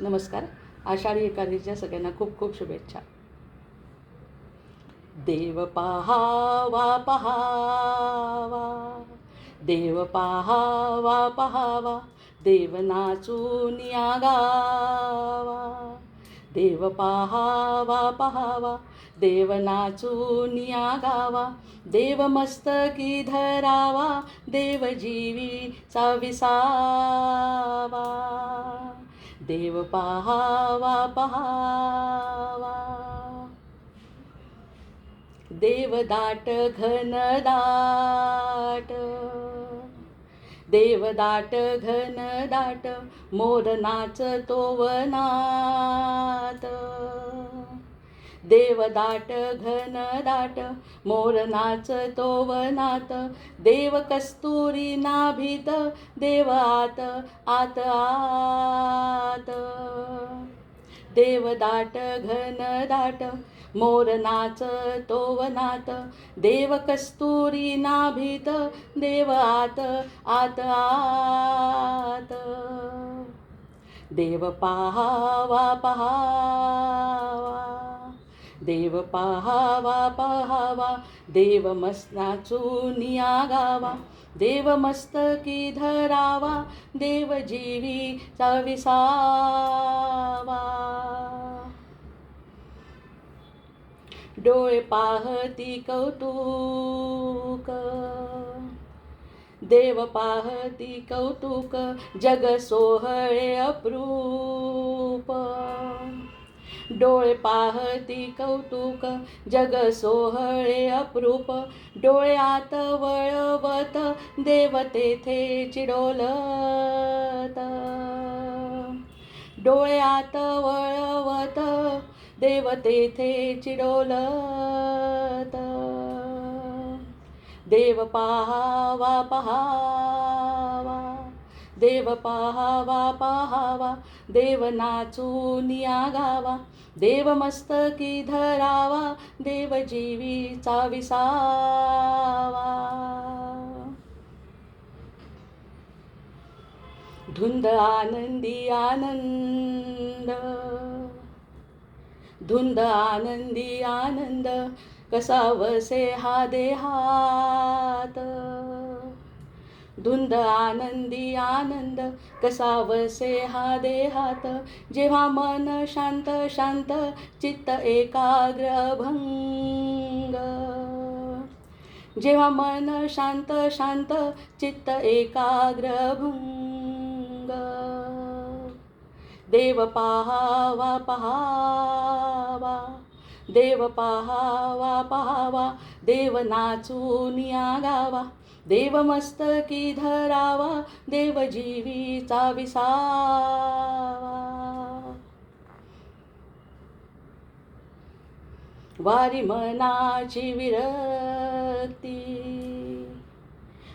नमस्कार. आषाढी एकादशीच्या सगळ्यांना खूप खूप शुभेच्छा. देव पहावा पहावा. देव पहावा पहावा. देव नाचून या गावा देव पहावा पहावा. देव नाचून या गावा देव मस्तकी धरावा. देव जीवी विसावा. देव पहावा पहावा. देवदाट घनदाट देवदाट घनदाट मोर नाचतो वनात देवदाट घनदाट मोर नाचतो वनात. देव कस्तुरी नाभीत देव आत आत आत. देवदाट घनदाट मोर नाचतो वनात. देव कस्तुरी नाभीत देव आत आत आत. देव पहावा पहा देव पाहावा पाहावा देव मस्त गावा देव मस्तकी धरावा देव जीवी चविसावा. डोळे पाहती कौतुक देव पाहती कौतुक जग सोहळे अप्रूप. डोळे पाहती कौतुक जग सोहळे अप्रूप. डोळ्यात वळवत देव तेथे चिडोलत. डोळ्यात वळवत देव तेथे चिडोलत. देव पहावा पहावा. देव पाहावा पाहावा देव नाचून या गावा देव मस्तकी धरावा देव जीवीचा विसावा. धुंद आनंदी आनंद धुंद आनंदी आनंद कसा वसे हा देहात. धुंद आनंदी आनंद कसा वसे हा देहात. जेव्हा मन शांत शांत चित्त एकाग्र भंग जेव्हा मन शांत शांत चित्त एकाग्र भंग देव पहावा पहावा. देव पहावा पहावा. देव नाचून या गावा. देवमस्तकी धरावा देवजीवीचा विसावा. वारी मनाची विरक्ती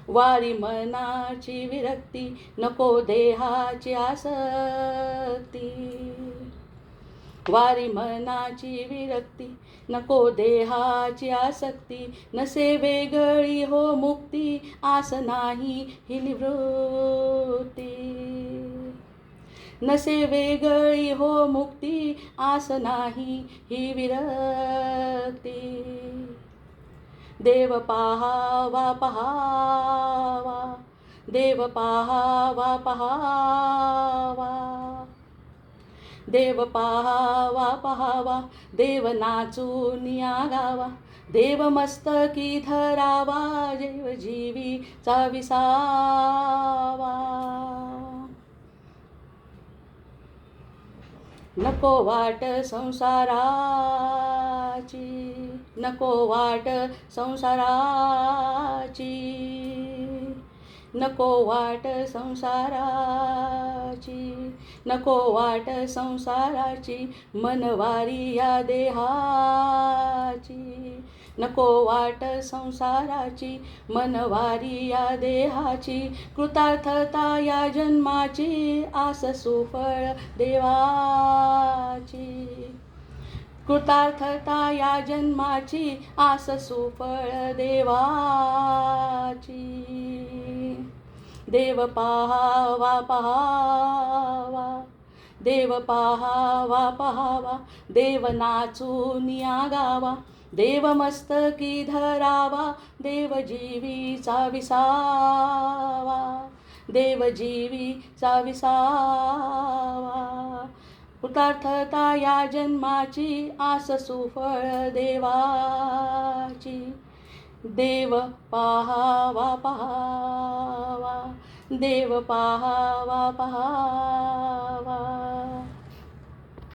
वारी मनाची विरक्ती नको देहाची आसक्ती. वारी मनाची विरक्ती नको देहाची आसक्ती नसे वेगळी हो मुक्ती आस नाही ही निवृत्ती. नसे वेगळी हो मुक्ती आस नाही ही विरक्ती. देव पहावा पहावा देव पहावा पहावा देव पहावा पहावा देव नाचून या गावा देव मस्तकी धरावा देव जीवीचा विसावा. नको वाट संसाराची नको वाट संसाराची. नको वाट संसाराची नको वाट संसाराची मनवारी या देहाची. नको वाट संसाराची मनवारी या देहाची कृतार्थता या जन्माची आस सुफळ देवाची. कृतार्थता या जन्माची आस सुफळ देवाची. देव पाहावा पाहावा. देव पाहावा पाहावा. देव नाचून या गावा देव मस्तकी धरावा. देव जीवीचा विसावा. देव जीवीचा विसावा. कृतार्थता या जन्माची आस सुफळ देवाची. देव पाहावा पाहावा देव पाहावा पाहावा